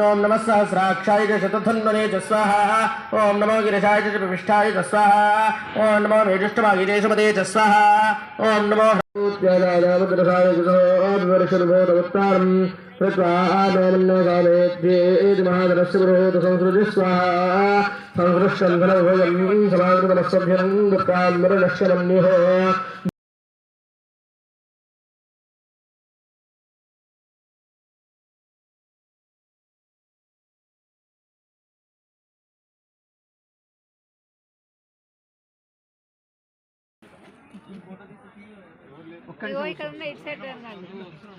ఓం నమ సహస్రాక్షాయ చ శతధన్వనే చ స్వాహ. ఓం నమో గిరిశాయ ప్రవిష్టాయ చ స్వాహ. ఓం నమో మేజుష్టమాగిదేశపదే చ స్వాహ. ఓం నమో హృత్యాదాముద్రసాయ చోద్వర్షనుభోతవత్తారం ప్రత్వామేతి మహాదరస్య పురోహత సంస్కృతి స్వాహ సంసృష్టం ధనభోజం సమాగృతమస్సభ్యం దత్తామరలక్షణమ్యుహో ఇగో ఇక్కడ ఉన్న ఇటు సైడ్ రండి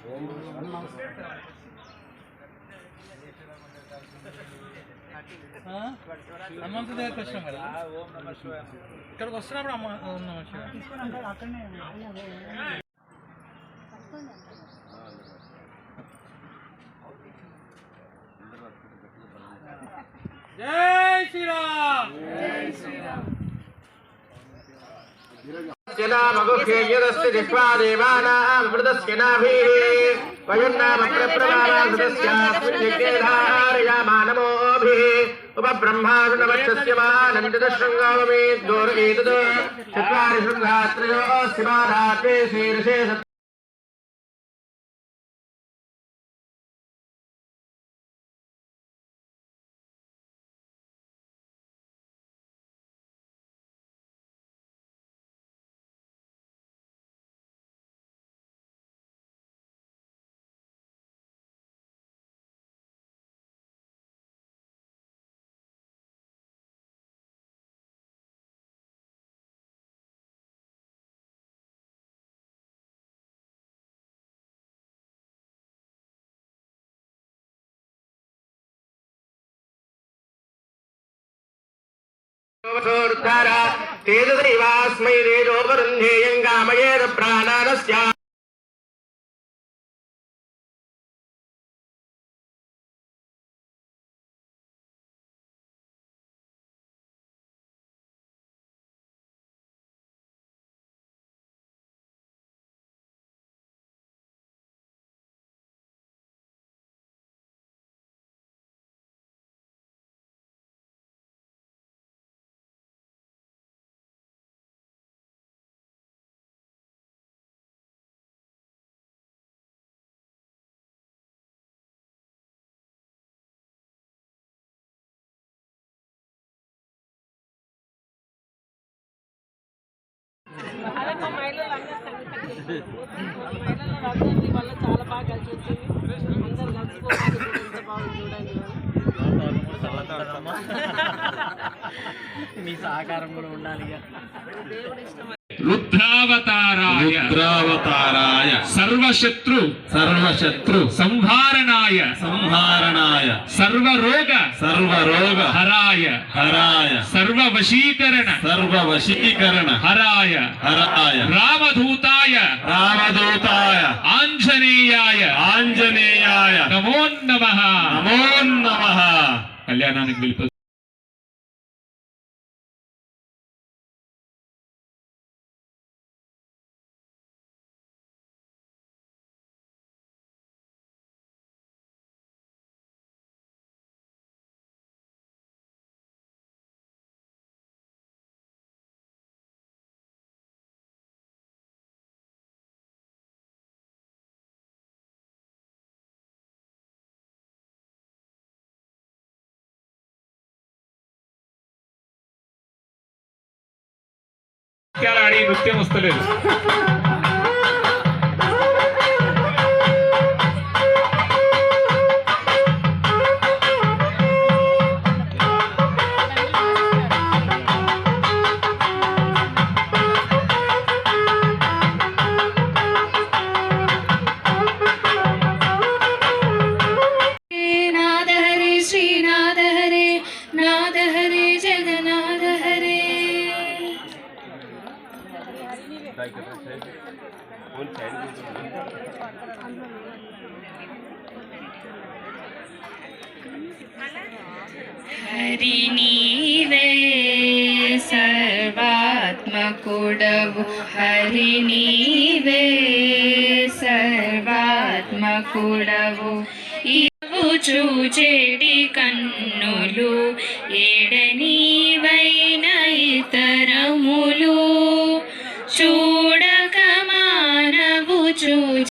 హనుమంతు దగ్గరికి వచ్చినాం కదా? ఇక్కడికి వస్తున్నప్పుడు అమ్మ ఓం శివాయ. జై శ్రీరామ్! జిహ్వా ఉపబ్రహ్మాసునవక్షస్య మానందితశృంగామమే దూర ఏతద్ చత్వారి శృంగాత్రయోస్య మాధాత్వే శీర్షే సత్ తేజదైవాస్మై తేజోపరుంధేయం వల్ల చాలా బాగా కలిసి వచ్చింది అందరు కలిసిపోతుంది ఎంత బాగుంది చూడండి మీ సహకారం కూడా ఉండాలి. రుద్రావతారాయ రుద్రావతారాయ సర్వశత్రు సర్వశత్రు సంహారణాయ సంహారణాయ సర్వరోగ సర్వరోగ హరాయ హరాయ సర్వవశీకరణ సర్వవశీకరణ హరాయ హరాయ రామదూతాయ రామదూతాయ ఆంజనేయాయ ఆంజనేయాయ నమో నమ నమో నమః కళ్యాణానికి వెళ్ళిపో ఆడి నృత్యం వస్తలేదు ला के रखे कौन साइड में तो హరి నీవే సర్వాత్మకుడవు. హరి నీవే సర్వాత్మకుడవు. ఇవు చూచేటి కన్నులు ఏడనీవైన ఇతరములు. 十五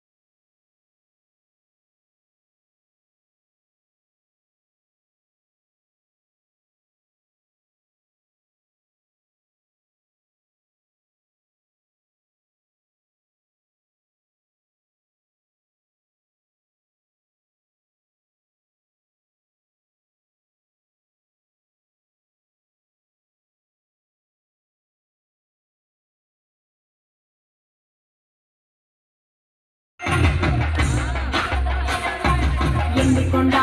చూ ఎండికొండ